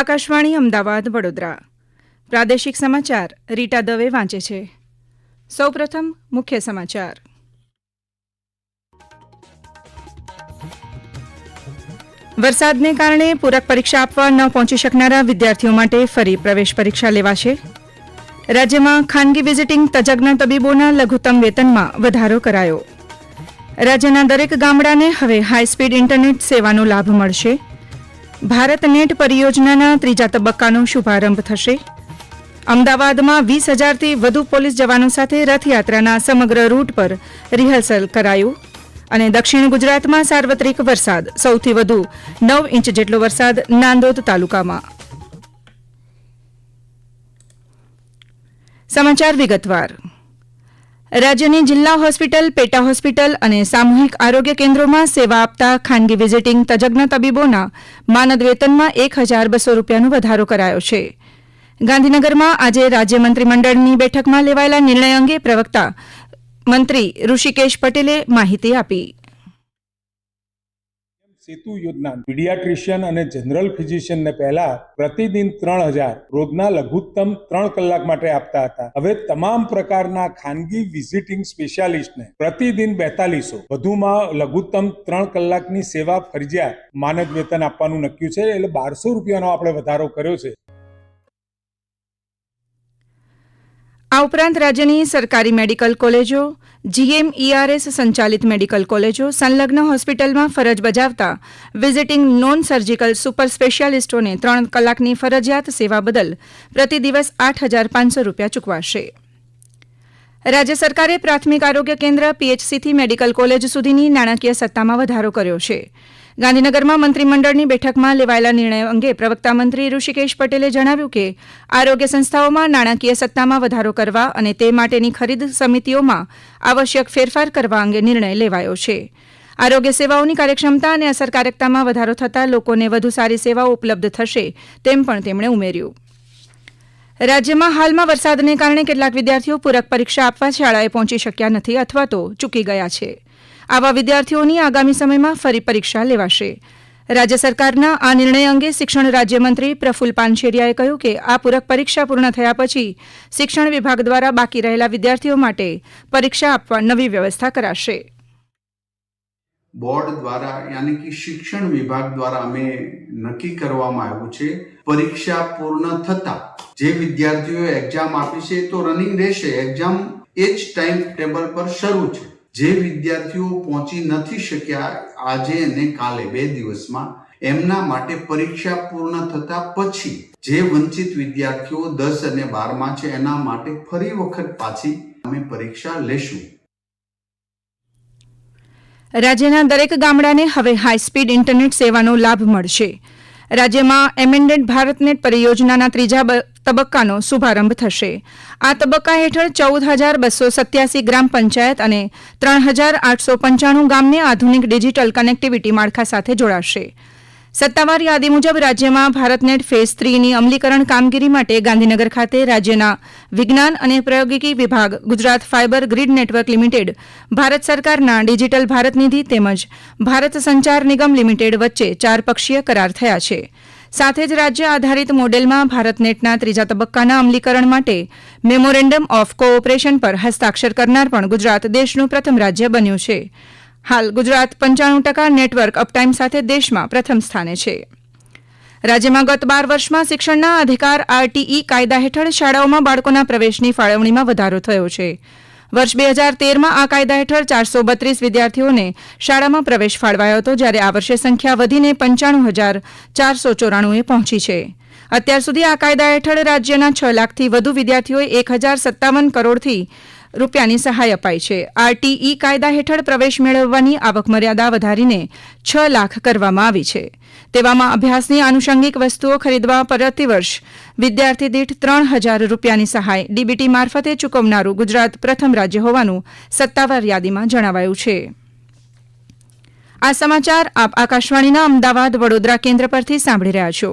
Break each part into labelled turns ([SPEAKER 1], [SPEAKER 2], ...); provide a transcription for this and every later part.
[SPEAKER 1] આકાશવાણી અમદાવાદ વડોદરા પ્રાદેશિક સમાચાર રીટા દવે વાંચે છે સૌપ્રથમ મુખ્ય સમાચાર વરસાદને કારણે પૂરક પરીક્ષા આપવા ન પહોંચી શકનારા વિદ્યાર્થીઓ માટે ફરી પ્રવેશ પરીક્ષા લેવાશે રાજ્યમાં ખાનગી વિઝિટિંગ તજજ્ઞ તબીબોના લઘુત્તમ વેતનમાં વધારો કરાયો રાજ્યના દરેક ગામડાને હવે હાઈસ્પીડ ઇન્ટરનેટ સેવાનો લાભ મળશે ભારત નેટ પરિયોજનાના ત્રીજા તબક્કાનો શુભારંભ થશે અમદાવાદમાં વીસ હજારથી વધુ પોલીસ જવાનો સાથે રથયાત્રાના સમગ્ર રૂટ પર રિહર્સલ કરાયું અને દક્ષિણ ગુજરાતમાં સાર્વત્રિક વરસાદ સૌથી વધુ નવ ઇંચ જેટલો વરસાદ નાંદોદ તાલુકામાં સમાચાર વિગતવાર રાજ્યની જિલ્લા હોસ્પિટલ પેટા હોસ્પિટલ અને સામૂહિક આરોગ્ય કેન્દ્રોમાં સેવા આપતા ખાનગી વિઝિટિંગ તજજ્ઞ તબીબોના માનદ વેતનમાં એક હજાર બસો રૂપિયાનો વધારો કરાયો છે ગાંધીનગરમાં આજે રાજ્ય મંત્રીમંડળની બેઠકમાં લેવાયેલા નિર્ણય અંગે પ્રવક્તા મંત્રી ઋષિકેશ પટેલે માહિતી આપી
[SPEAKER 2] સેતુ યોજના પીડિયાટ્રિશિયન અને જનરલ ફિઝિશિયનને પહેલા પ્રતિદિન ત્રણ હજાર રોજના લઘુત્તમ ત્રણ કલાક માટે આપતા હતા હવે તમામ પ્રકારના ખાનગી વિઝિટિંગ સ્પેશિયાલિસ્ટને પ્રતિદિન બેતાલીસો વધુમાં લઘુત્તમ ત્રણ કલાકની સેવા ફરજિયાત માનદ વેતન આપવાનું નક્કી છે એટલે બારસો રૂપિયાનો આપણે વધારો કર્યો છે
[SPEAKER 1] આ ઉપરાંત રાજ્યની સરકારી મેડિકલ કોલેજો જીએમઈઆરએસ સંચાલિત મેડિકલ કોલેજો સંલગ્ન હોસ્પિટલમાં ફરજ બજાવતા વિઝિટિંગ નોન સર્જિકલ સુપર સ્પેશિયાલિસ્ટોને ત્રણ કલાકની ફરજિયાત સેવા બદલ પ્રતિ દિવસ આઠ હજાર પાંચસો રૂપિયા ચૂકવાશે રાજ્ય સરકારે પ્રાથમિક આરોગ્ય કેન્દ્ર પીએચસીથી મેડિકલ કોલેજ સુધીની નાણાકીય સત્તામાં વધારો કર્યો છે ગાંધીનગરમાં મંત્રીમંડળની બેઠકમાં લેવાયેલા નિર્ણય અંગે પ્રવક્તા મંત્રી ઋષિકેશ પટેલે જણાવ્યું કે આરોગ્ય સંસ્થાઓમાં નાણાકીય સત્તામાં વધારો કરવા અને તે માટેની ખરીદ સમિતિઓમાં આવશ્યક ફેરફાર કરવા અંગે નિર્ણય લેવાયો છે આરોગ્ય સેવાઓની કાર્યક્ષમતા અને અસરકારકતામાં વધારો થતાં લોકોને વધુ સારી સેવાઓ ઉપલબ્ધ થશે તેમ પણ તેમણે ઉમેર્યું રાજ્યમાં હાલમાં વરસાદને કારણે કેટલાક વિદ્યાર્થીઓ પૂરક પરીક્ષા આપવા શાળાએ પહોંચી શક્યા નથી અથવા તો ચૂકી ગયા છે આવા વિદ્યાર્થીઓની આગામી સમયમાં ફરી પરીક્ષા લેવાશે રાજ્ય સરકારના આ નિર્ણય અંગે શિક્ષણ રાજ્યમંત્રી પ્રફુલ પાનછેરિયાએ કહ્યું કે આ પૂરક પરીક્ષા પૂર્ણ થયા પછી શિક્ષણ વિભાગ દ્વારા બાકી રહેલા વિદ્યાર્થીઓ માટે પરીક્ષા આપવા નવી વ્યવસ્થા કરાશે
[SPEAKER 2] બોર્ડ દ્વારા યાની કે શિક્ષણ વિભાગ દ્વારા અમે નક્કી કરવામાં આવ્યું છે પરીક્ષા પૂર્ણ થતા જે વિદ્યાર્થીઓ એક્ઝામ આપી છે તો રનિંગ રહેશે એક્ઝામ એ જ ટાઈમ ટેબલ પર શરૂ છે જે વિદ્યાર્થીઓ પહોંચી નથી શક્યા આજે અને કાલે બે દિવસમાં એમના માટે પરીક્ષા પૂર્ણ થતા પછી જે વંચિત વિદ્યાર્થીઓ દસ અને બારમાં છે એના માટે ફરી વખત પાછી અમે પરીક્ષા લેશું
[SPEAKER 1] રાજ્યના દરેક ગામડાને હવે હાઈસ્પીડ ઇન્ટરનેટ સેવાનો લાભ મળશે રાજ્યમાં એમેન્ડેડ ભારતનેટ પરિયોજનાના ત્રીજા તબક્કાનો શુભારંભ થશે આ તબક્કા હેઠળ ચૌદ હજાર બસો સત્યાસી ગ્રામ પંચાયત અને ત્રણ હજાર આઠસો પંચાણું ગામને આધુનિક ડિજિટલ કનેક્ટિવિટી માળખા સાથે જોડાશે સત્તાવાર યાદી મુજબ રાજ્યમાં ભારતનેટ ફેઝ થ્રીની અમલીકરણ કામગીરી માટે ગાંધીનગર ખાતે રાજ્યના વિજ્ઞાન અને પ્રયોગિકી વિભાગ Gujarat fibre grid network limited Bharat સરકારના ડિજિટલ ભારત નિધિ તેમજ ભારત સંચાર નિગમ લિમિટેડ વચ્ચે ચાર પક્ષીય કરાર થયા છે સાથે જ રાજ્ય આધારિત મોડેલમાં ભારતનેટના ત્રીજા તબક્કાના અમલીકરણ માટે મેમોરેન્ડમ ઓફ કોઓપરેશન પર હસ્તાક્ષર કરનાર પણ ગુજરાત દેશનું પ્રથમ રાજ્ય બન્યું છે હાલ ગુજરાત પંચાણું ટકા નેટવર્ક અપટાઇમ સાથે દેશમાં પ્રથમ સ્થાને છે રાજ્યમાં ગત બાર વર્ષમાં શિક્ષણના અધિકાર આરટીઈ કાયદા હેઠળ શાળાઓમાં બાળકોના પ્રવેશની ફાળવણીમાં વધારો થયો છે વર્ષ બે હજાર તેરમાં આ કાયદા હેઠળ ચારસો બત્રીસ વિદ્યાર્થીઓને શાળામાં પ્રવેશ ફાળવાયો હતો જ્યારે આ વર્ષે સંખ્યા વધીને પંચાણું હજાર ચારસો ચોરાણુંએ પહોંચી છે અત્યાર સુધી આ કાયદા હેઠળ રાજ્યના છ લાખથી વધુ વિદ્યાર્થીઓએ એક હજાર સત્તાવન કરોડથી રૂપિયાની સહાય અપાઈ છે આરટીઈ કાયદા હેઠળ પ્રવેશ મેળવવાની આવક મર્યાદા વધારીને છ લાખ કરવામાં આવી છે તેવામાં અભ્યાસની આનુષંગિક વસ્તુઓ ખરીદવા પ્રતિ વર્ષ વિદ્યાર્થી દીઠ ત્રણ હજાર રૂપિયાની સહાય ડીબીટી મારફતે ચૂકવનારું ગુજરાત પ્રથમ રાજ્ય હોવાનું સત્તાવાર યાદીમાં જણાવાયું છે આ સમાચાર આપ આકાશવાણીના અમદાવાદ વડોદરા કેન્દ્ર પરથી સાંભળી રહ્યા છો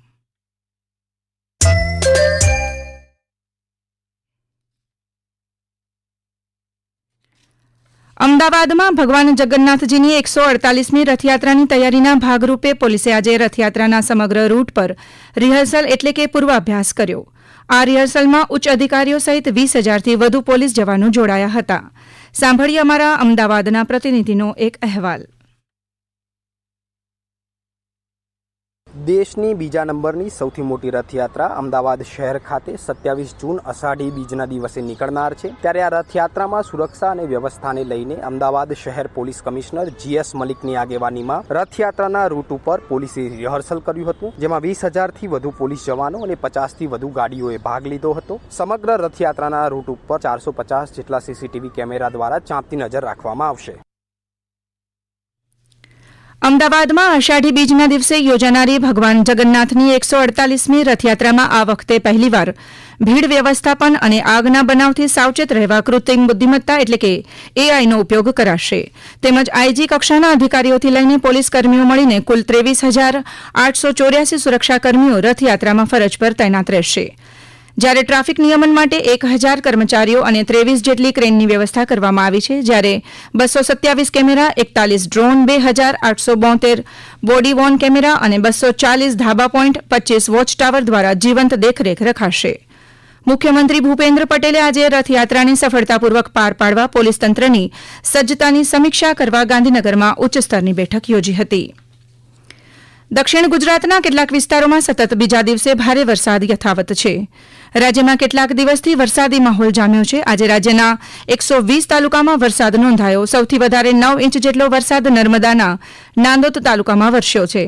[SPEAKER 1] અમદાવાદમાં ભગવાન જગન્નાથજીની એકસો અડતાલીસમી રથયાત્રાની તૈયારીના ભાગરૂપે પોલીસે આજે રથયાત્રાના સમગ્ર રૂટ પર રિહર્સલ એટલે કે પૂર્વાભ્યાસ કર્યો આ રિહર્સલમાં ઉચ્ચ અધિકારીઓ સહિત વીસ હજારથી વધુ પોલીસ જવાનો જોડાયા હતા સાંભળી અમારા અમદાવાદના પ્રતિનિધિનો એક અહેવાલ
[SPEAKER 3] દેશની બીજા નંબરની સૌથી મોટી રથયાત્રા અમદાવાદ શહેર ખાતે સત્યાવીસ જૂન અષાઢી બીજના દિવસે નીકળનાર છે ત્યારે આ રથયાત્રામાં સુરક્ષા અને વ્યવસ્થાને લઈને અમદાવાદ શહેર પોલીસ કમિશનર જીએસ મલિકની આગેવાનીમાં રથયાત્રાના રૂટ ઉપર પોલીસે રિહર્સલ કર્યું હતું જેમાં વીસ હજારથી વધુ પોલીસ જવાનો અને પચાસથી વધુ ગાડીઓએ ભાગ લીધો હતો સમગ્ર રથયાત્રાના રૂટ ઉપર ચારસો પચાસ જેટલા સીસીટીવી કેમેરા દ્વારા ચાંપતી નજર રાખવામાં આવશે
[SPEAKER 1] અમદાવાદમાં આષાઢી બીજના દિવસે યોજાનારી ભગવાન જગન્નાથની એકસો અડતાલીસમી રથયાત્રામાં આ વખતે પહેલીવાર ભીડ વ્યવસ્થાપન અને આગના બનાવથી સાવચેત રહેવા કૃત્રિમ બુદ્ધિમત્તા એટલે કે એઆઈનો ઉપયોગ કરાશે તેમજ આઈજી કક્ષાના અધિકારીઓથી લઈને પોલીસ કર્મીઓ મળીને કુલ ત્રેવીસ હજાર આઠસો ચોર્યાસી સુરક્ષાકર્મીઓ રથયાત્રામાં ફરજ પર તૈનાત રહેશે જ્યારે ટ્રાફિક નિયમન માટે એક હજાર કર્મચારીઓ અને ત્રેવીસ જેટલી ક્રેનની વ્યવસ્થા કરવામાં આવી છે જ્યારે બસો સત્યાવીસ કેમેરા એકતાલીસ ડ્રોન બે હજાર આઠસો બોતેર બોડી વોન કેમેરા અને બસો ચાલીસ ધાબા પોઇન્ટ પચીસ વોચ ટાવર દ્વારા જીવંત દેખરેખ રખાશે મુખ્યમંત્રી ભૂપેન્દ્ર પટેલે આજે રથયાત્રાને સફળતાપૂર્વક પાર પાડવા પોલીસ તંત્રની સજ્જતાની સમીક્ષા કરવા ગાંધીનગરમાં ઉચ્ચસ્તરની બેઠક યોજી હતી દક્ષિણ ગુજરાતના કેટલાક વિસ્તારોમાં સતત બીજા દિવસે ભારે વરસાદ યથાવત છે રાજ્યમાં કેટલાક દિવસથી વરસાદી માહોલ જામ્યો છે આજે રાજ્યના એકસો વીસ તાલુકામાં વરસાદ નોંધાયો સૌથી વધારે નવ ઇંચ જેટલો વરસાદ નર્મદાના નાંદોદ તાલુકામાં વરસ્યો છે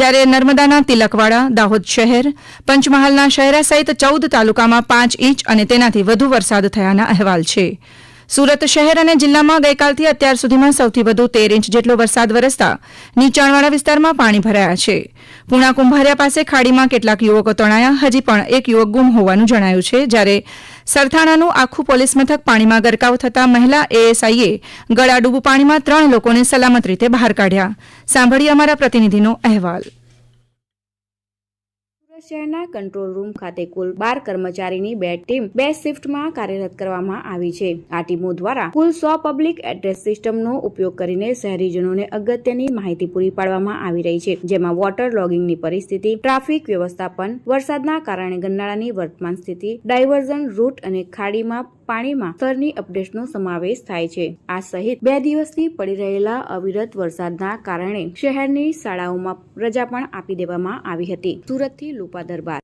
[SPEAKER 1] જ્યારે નર્મદાના તિલકવાડા દાહોદ શહેર પંચમહાલના શહેરા સહિત ચૌદ તાલુકામાં પાંચ ઇંચ અને તેનાથી વધુ વરસાદ થયાના અહેવાલ છે સુરત શહેર અને જિલ્લામાં ગઈકાલથી અત્યાર સુધીમાં સૌથી વધુ તેર ઇંચ જેટલો વરસાદ વરસતા નીચાણવાળા વિસ્તારમાં પાણી ભરાયા છે પૂણા કુંભારિયા પાસે ખાડીમાં કેટલાક યુવકો તણાયા હજી પણ એક યુવક ગુમ હોવાનું જણાયું છે જ્યારે સરથાણાનું આખું પોલીસ મથક પાણીમાં ગરકાવ થતાં મહિલા એએસઆઈએ ગળાડૂબ પાણીમાં ત્રણ લોકોને સલામત રીતે બહાર કાઢ્યા સાંભળીએ અમારા પ્રતિનિધિનો અહેવાલ
[SPEAKER 4] શહેરના કંટ્રોલ રૂમ ખાતે કુલ બાર કર્મચારીની બે ટીમ બે શિફ્ટમાં કાર્યરત કરવામાં આવી છે આ ટીમો દ્વારા કુલ સો પબ્લિક એડ્રેસ સિસ્ટમનો ઉપયોગ કરીને શહેરીજનોને અગત્યની માહિતી પૂરી પાડવામાં આવી રહી છે જેમાં વોટર લોગિંગની પરિસ્થિતિ ટ્રાફિક વ્યવસ્થાપન વરસાદના કારણે ગન્નાળાની વર્તમાન સ્થિતિ ડાયવર્ઝન રૂટ અને ખાડીમાં પાણીમાં સ્તરની અપડેટનો સમાવેશ થાય છે આ સહિત બે દિવસથી પડી રહેલા અવિરત વરસાદના કારણે શહેરની શાળાઓમાં રજા પણ આપી દેવામાં આવી હતી સુરતથી લુપા દરબાર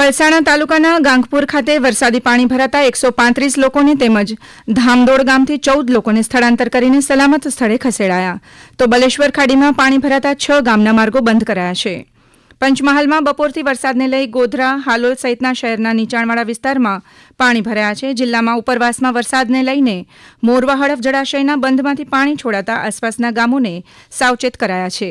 [SPEAKER 1] પલસાણા તાલુકાના ગાંગપુર ખાતે વરસાદી પાણી ભરાતા એકસો પાંત્રીસ લોકોને તેમજ ધામદોડ ગામથી ચૌદ લોકોને સ્થળાંતર કરીને સલામત સ્થળે ખસેડાયા તો બલેશ્વર ખાડીમાં પાણી ભરાતા છ ગામના માર્ગો બંધ કરાયા છે પંચમહાલમાં બપોરથી વરસાદને લઈ ગોધરા હાલોલ સહિતના શહેરના નીચાણવાળા વિસ્તારમાં પાણી ભરાયા છે જિલ્લામાં ઉપરવાસમાં વરસાદને લઈને મોરવા હળફ જળાશયના બંધમાંથી પાણી છોડાતા આસપાસના ગામોને સાવચેત કરાયા છે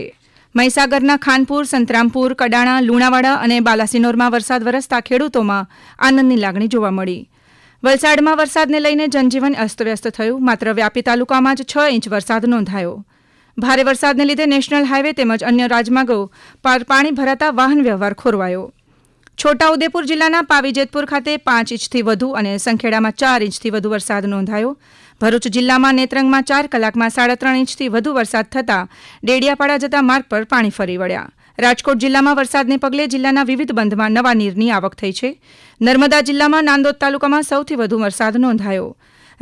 [SPEAKER 1] મહીસાગરના ખાનપુર સંતરામપુર કડાણા લુણાવાડા અને બાલાસિનોરમાં વરસાદ વરસતા ખેડૂતોમાં આનંદની લાગણી જોવા મળી વલસાડમાં વરસાદને લઈને જનજીવન અસ્તવ્યસ્ત થયું માત્ર વ્યાપી તાલુકામાં જ છ ઇંચ વરસાદ નોંધાયો ભારે વરસાદને લીધે નેશનલ હાઇવે તેમજ અન્ય રાજમાર્ગો પર પાણી ભરાતા વાહન વ્યવહાર ખોરવાયો છોટાઉદેપુર જિલ્લાના પાવીજેતપુર ખાતે પાંચ ઇંચથી વધુ અને સંખેડામાં ચાર ઇંચથી વધુ વરસાદ નોંધાયો ભરૂચ જિલ્લામાં નેત્રંગમાં ચાર કલાકમાં સાડા ત્રણ ઇંચથી વધુ વરસાદ થતાં ડેડિયાપાડા જતા માર્ગ પર પાણી ફરી વળ્યા રાજકોટ જિલ્લામાં વરસાદને પગલે જિલ્લાના વિવિધ બંધમાં નવા નીરની આવક થઈ છે નર્મદા જિલ્લામાં નાંદોદ તાલુકામાં સૌથી વધુ વરસાદ નોંધાયો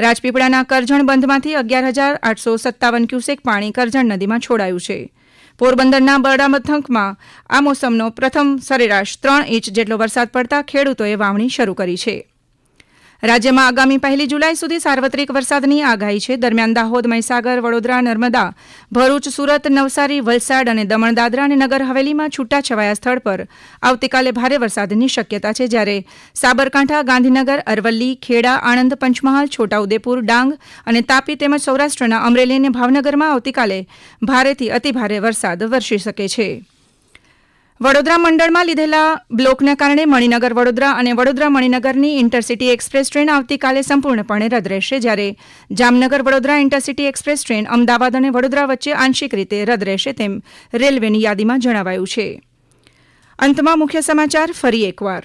[SPEAKER 1] રાજપીપળાના કરજણ બંધમાંથી અગિયાર હજાર આઠસો સત્તાવન ક્યુસેક પાણી કરજણ નદીમાં છોડાયું છે પોરબંદરના બરડા મથકમાં આ મોસમનો પ્રથમ સરેરાશ ત્રણ ઇંચ જેટલો વરસાદ પડતા ખેડૂતોએ વાવણી શરૂ કરી છે રાજ્યમાં આગામી પહેલી જુલાઈ સુધી સાર્વત્રિક વરસાદની આગાહી છે દરમિયાન દાહોદ મહીસાગર વડોદરા નર્મદા ભરૂચ સુરત નવસારી વલસાડ અને દમણ દાદરા અને નગર હવેલીમાં છૂટાછવાયા સ્થળ પર આવતીકાલે ભારે વરસાદની શક્યતા છે જ્યારે સાબરકાંઠા ગાંધીનગર અરવલ્લી ખેડા આણંદ પંચમહાલ છોટાઉદેપુર ડાંગ અને તાપી તેમજ સૌરાષ્ટ્રના અમરેલી અને ભાવનગરમાં આવતીકાલે ભારેથી અતિભારે વરસાદ વરસી શકે છે વડોદરા મંડળમાં લીધેલા બ્લોકને કારણે મણિનગર વડોદરા અને વડોદરા મણિનગરની ઇન્ટરસિટી એક્સપ્રેસ ટ્રેન આવતીકાલે સંપૂર્ણપણે રદ રહેશે જ્યારે Jamnagar Vadodara intercity express train Ahmedabad અને વડોદરા વચ્ચે આંશિક રીતે રદ રહેશે તેમ રેલવેની યાદીમાં જણાવાયું છે અંતમાં મુખ્ય સમાચાર ફરી એકવાર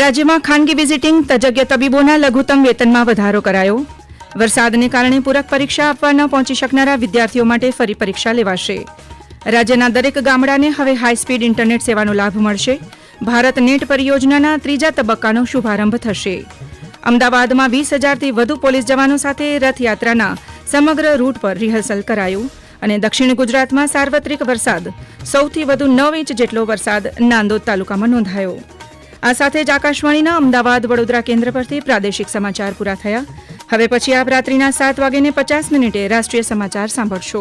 [SPEAKER 1] રાજ્યમાં ખાનગી વિઝિટિંગ તજજ્ઞ તબીબોના લઘુત્તમ વેતનમાં વધારો કરાયો વરસાદને કારણે પૂરક પરીક્ષા આપવા ન પહોંચી શકનારા વિદ્યાર્થીઓ માટે ફરી પરીક્ષા લેવાશે રાજ્યના દરેક ગામડાને હવે હાઈ સ્પીડ ઇન્ટરનેટ સેવાનો લાભ મળશે ભારત નેટ પરિયોજનાના ત્રીજા તબક્કાનો શુભારંભ થશે અમદાવાદમાં વીસ હજારથી વધુ પોલીસ જવાનો સાથે રથયાત્રાના સમગ્ર રૂટ પર રિહર્સલ કરાયું અને દક્ષિણ ગુજરાતમાં સાર્વત્રિક વરસાદ સૌથી વધુ નવ ઇંચ જેટલો વરસાદ નાંદોદ તાલુકામાં નોંધાયો આ સાથે જ આકાશવાણીના અમદાવાદ વડોદરા કેન્દ્ર પરથી પ્રાદેશિક સમાચાર પૂરા થયા હવે પછી આપ રાત્રિના સાત વાગીને પચાસ મિનિટે રાષ્ટ્રીય સમાચાર સાંભળશો